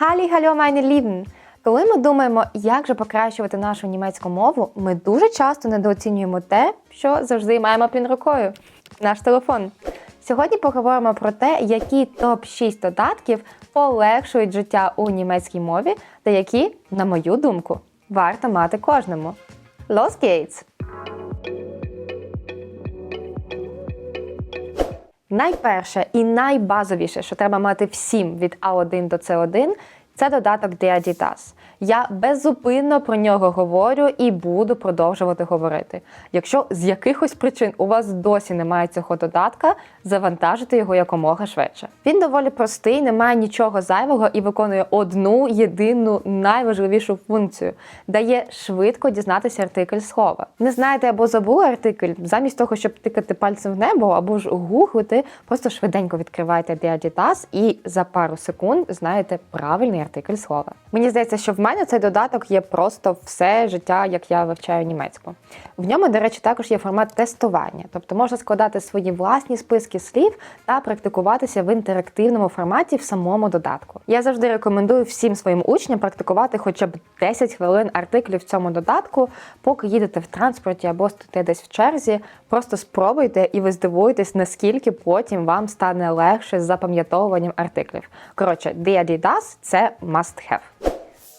Халі гальо meine Lieben! Коли ми думаємо, як же покращувати нашу німецьку мову, ми дуже часто недооцінюємо те, що завжди маємо під рукою наш телефон. Сьогодні поговоримо про те, які топ-6 додатків полегшують життя у німецькій мові, та які, на мою думку, варто мати кожному. Los geht's! Найперше і найбазовіше, що треба мати всім від А1 до С1, це додаток Diaditas. Я беззупинно про нього говорю і буду продовжувати говорити. Якщо з якихось причин у вас досі немає цього додатка, завантажити його якомога швидше. Він доволі простий, не має нічого зайвого і виконує одну єдину найважливішу функцію дає швидко дізнатися артикль слова. Не знаєте або забули артикль, замість того, щоб тикати пальцем в небо або ж гуглити, просто швиденько відкриваєте Diaditas і за пару секунд знаєте правильний артикль слова. Мені здається, що в мене цей додаток є просто все життя, як я вивчаю німецьку. В ньому, до речі, також є формат тестування, тобто можна складати свої власні списки слів та практикуватися в інтерактивному форматі в самому додатку. Я завжди рекомендую всім своїм учням практикувати хоча б 10 хвилин артиклів в цьому додатку, поки їдете в транспорті або стоїте десь в черзі. Просто спробуйте і ви здивуєтесь, наскільки потім вам стане легше з запам'ятовуванням артиклів. Коротше, Diadidas – це must have.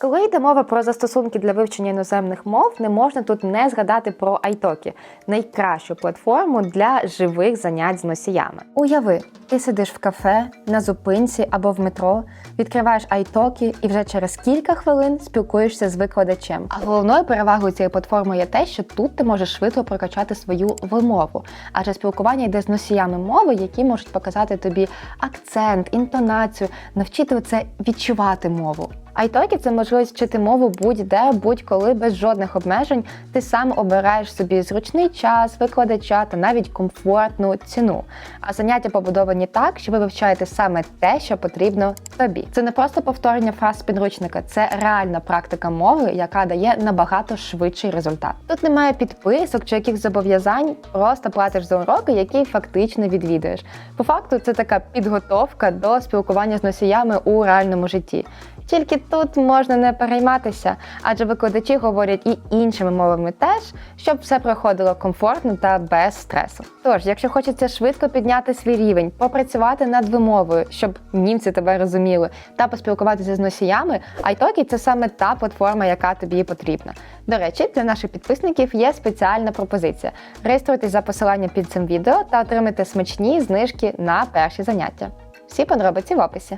Коли йде мова про застосунки для вивчення іноземних мов, не можна тут не згадати про iTalki – найкращу платформу для живих занять з носіями. Уяви, ти сидиш в кафе, на зупинці або в метро, відкриваєш iTalki і вже через кілька хвилин спілкуєшся з викладачем. А головною перевагою цієї платформи є те, що тут ти можеш швидко прокачати свою вимову, адже спілкування йде з носіями мови, які можуть показати тобі акцент, інтонацію, навчити це відчувати мову. iTalki – це можливість вчити мову будь-де, будь-коли, без жодних обмежень. Ти сам обираєш собі зручний час, викладача та навіть комфортну ціну. А заняття побудовані так, що ви вивчаєте саме те, що потрібно тобі. Це не просто повторення фраз з підручника, це реальна практика мови, яка дає набагато швидший результат. Тут немає підписок чи яких зобов'язань, просто платиш за уроки, які фактично відвідуєш. По факту, це така підготовка до спілкування з носіями у реальному житті. Тільки тут можна не перейматися, адже викладачі говорять і іншими мовами теж, щоб все проходило комфортно та без стресу. Тож, якщо хочеться швидко підняти свій рівень, попрацювати над вимовою, щоб німці тебе розуміли, та поспілкуватися з носіями, iTalki – це саме та платформа, яка тобі потрібна. До речі, для наших підписників є спеціальна пропозиція. Реєструйтесь за посиланням під цим відео та отримайте смачні знижки на перші заняття. Всі подробиці в описі.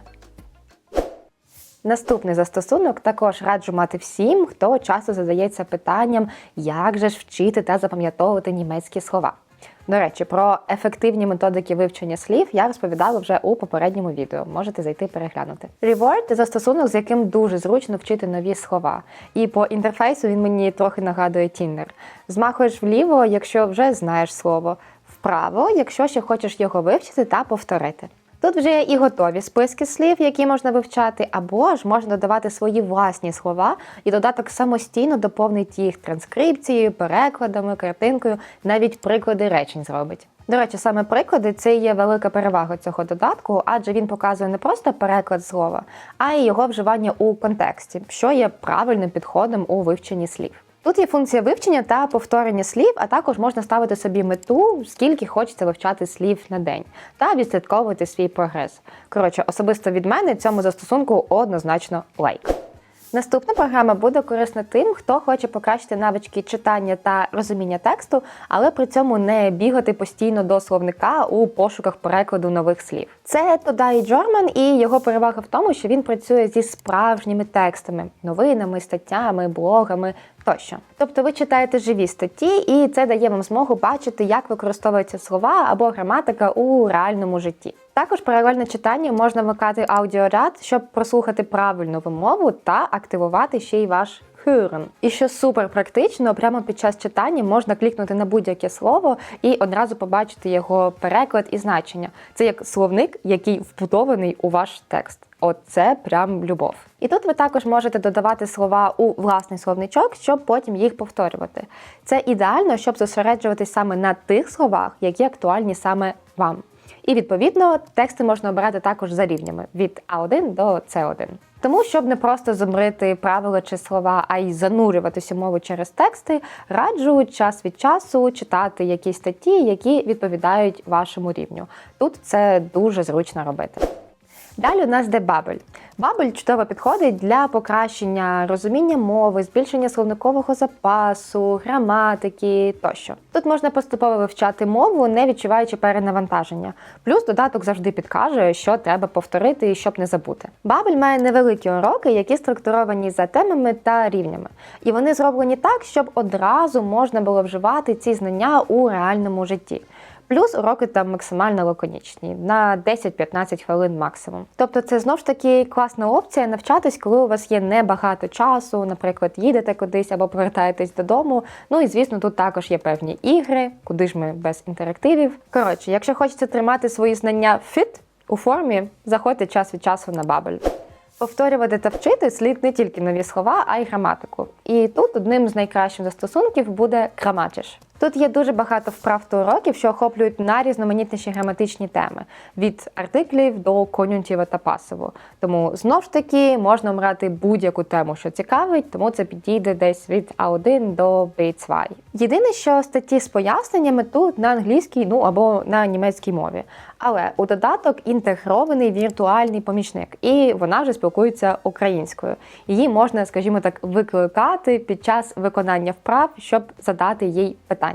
Наступний застосунок також раджу мати всім, хто часто задається питанням, як же ж вчити та запам'ятовувати німецькі слова. До речі, про ефективні методики вивчення слів я розповідала вже у попередньому відео. Можете зайти переглянути. Reward – застосунок, з яким дуже зручно вчити нові слова. І по інтерфейсу він мені трохи нагадує Tinder. Змахуєш вліво, якщо вже знаєш слово, вправо, якщо ще хочеш його вивчити та повторити. Тут вже і готові списки слів, які можна вивчати, або ж можна додавати свої власні слова, і додаток самостійно доповнить їх транскрипцією, перекладами, картинкою, навіть приклади речень зробить. До речі, саме приклади це є велика перевага цього додатку, адже він показує не просто переклад слова, а й його вживання у контексті, що є правильним підходом у вивченні слів. Тут є функція вивчення та повторення слів, а також можна ставити собі мету, скільки хочеться вивчати слів на день, та відслідковувати свій прогрес. Коротше, особисто від мене цьому застосунку однозначно лайк. Наступна програма буде корисна тим, хто хоче покращити навички читання та розуміння тексту, але при цьому не бігати постійно до словника у пошуках перекладу нових слів. Це Today German, і його перевага в тому, що він працює зі справжніми текстами, новинами, статтями, блогами тощо. Тобто ви читаєте живі статті, і це дає вам змогу бачити, як використовуються слова або граматика у реальному житті. Також паралельне читання можна вмикати аудіоряд, щоб прослухати правильну вимову та активувати ще й ваш Hören. І що супер практично, прямо під час читання можна клікнути на будь-яке слово і одразу побачити його переклад і значення. Це як словник, який вбудований у ваш текст. Оце прям любов. І тут ви також можете додавати слова у власний словничок, щоб потім їх повторювати. Це ідеально, щоб зосереджуватись саме на тих словах, які актуальні саме вам. І відповідно тексти можна обирати також за рівнями від А1 до С1. Тому, щоб не просто зумрити правила чи слова, а й занурюватися мову через тексти, раджу час від часу читати якісь статті, які відповідають вашому рівню. Тут це дуже зручно робити. Далі у нас де бабель. Чудово підходить для покращення розуміння мови, збільшення словникового запасу, граматики тощо. Тут можна поступово вивчати мову, не відчуваючи перенавантаження. Плюс додаток завжди підкаже, що треба повторити і щоб не забути. Бабель має невеликі уроки, які структуровані за темами та рівнями. І вони зроблені так, щоб одразу можна було вживати ці знання у реальному житті. Плюс уроки там максимально лаконічні на 10-15 хвилин максимум. Тобто, це знов ж таки класна опція навчатись, коли у вас є небагато часу, наприклад, їдете кудись або повертаєтесь додому. Ну і звісно, тут також є певні ігри, куди ж ми без інтерактивів. Коротше, якщо хочеться тримати свої знання fit у формі, заходьте час від часу на бабель. Повторювати та вчити слід не тільки нові слова, а й граматику. І тут одним з найкращих застосунків буде граматиш. Тут є дуже багато вправ та уроків, що охоплюють найрізноманітніші граматичні теми від артиклів до кон'юнктива та пасиву. Тому знов ж таки можна обрати будь-яку тему, що цікавить, тому це підійде десь від А1 до B2. Єдине, що статті з поясненнями тут на англійській, ну або на німецькій мові. Але у додаток інтегрований віртуальний помічник, і вона вже спілкується українською. Її можна, скажімо так, викликати під час виконання вправ, щоб задати їй питання.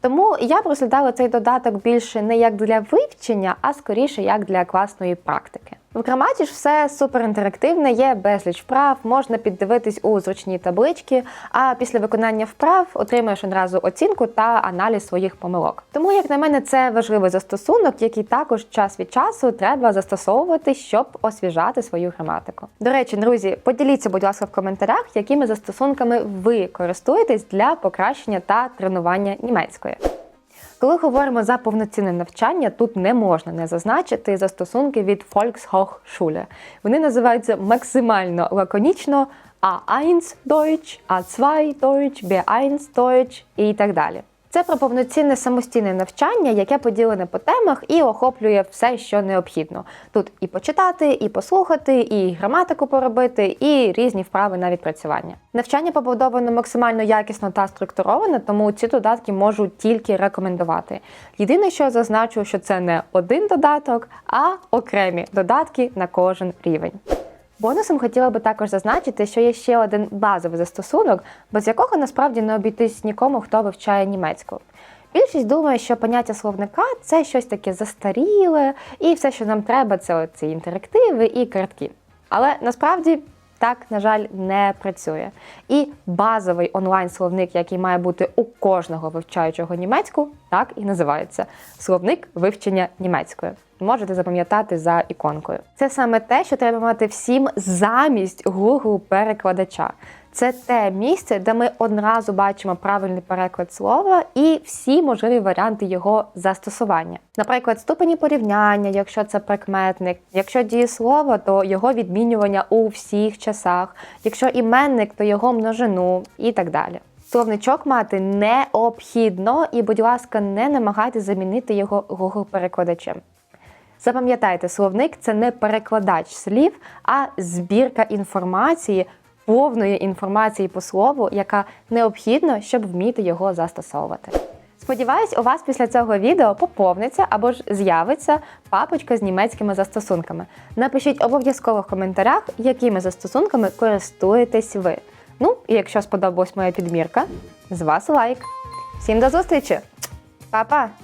Тому я б розглядала цей додаток більше не як для вивчення, а скоріше як для класної практики. В граматі ж все суперінтерактивне, є безліч вправ, можна піддивитись у зручні таблички, а після виконання вправ отримаєш одразу оцінку та аналіз своїх помилок. Тому, як на мене, це важливий застосунок, який також час від часу треба застосовувати, щоб освіжати свою граматику. До речі, друзі, поділіться, будь ласка, в коментарях, якими застосунками ви користуєтесь для покращення та тренування німецької. Коли говоримо за повноцінне навчання, тут не можна не зазначити застосунки від Volkshochschule. Вони називаються максимально лаконічно A1 Deutsch, A2 Deutsch, B1 Deutsch і так далі. Це про повноцінне самостійне навчання, яке поділене по темах і охоплює все, що необхідно. Тут і почитати, і послухати, і граматику поробити, і різні вправи на відпрацювання. Навчання побудовано максимально якісно та структуровано, тому ці додатки можу тільки рекомендувати. Єдине, що зазначу, що це не один додаток, а окремі додатки на кожен рівень. Бонусом хотіла би також зазначити, що є ще один базовий застосунок, без якого насправді не обійтись нікому, хто вивчає німецьку. Більшість думає, що поняття словника це щось таке застаріле, і все, що нам треба, це ці інтерактиви і картки. Але насправді так, на жаль, не працює. І базовий онлайн-словник, який має бути у кожного вивчаючого німецьку, так і називається словник вивчення німецької. Можете запам'ятати за іконкою. Це саме те, що треба мати всім замість Google перекладача. Це те місце, де ми одразу бачимо правильний переклад слова і всі можливі варіанти його застосування. Наприклад, ступені порівняння, якщо це прикметник, якщо дієслово, то його відмінювання у всіх часах, якщо іменник, то його множину і так далі. Словничок мати необхідно і, будь ласка, не намагайтеся замінити його Google-перекладачем. Запам'ятайте, словник це не перекладач слів, а збірка інформації, повної інформації по слову, яка необхідна, щоб вміти його застосовувати. Сподіваюсь, у вас після цього відео поповниться або ж з'явиться папочка з німецькими застосунками. Напишіть обов'язково в коментарях, якими застосунками користуєтесь ви. Ну, і якщо сподобалась моя підмірка, з вас лайк. Всім до зустрічі! Па-па!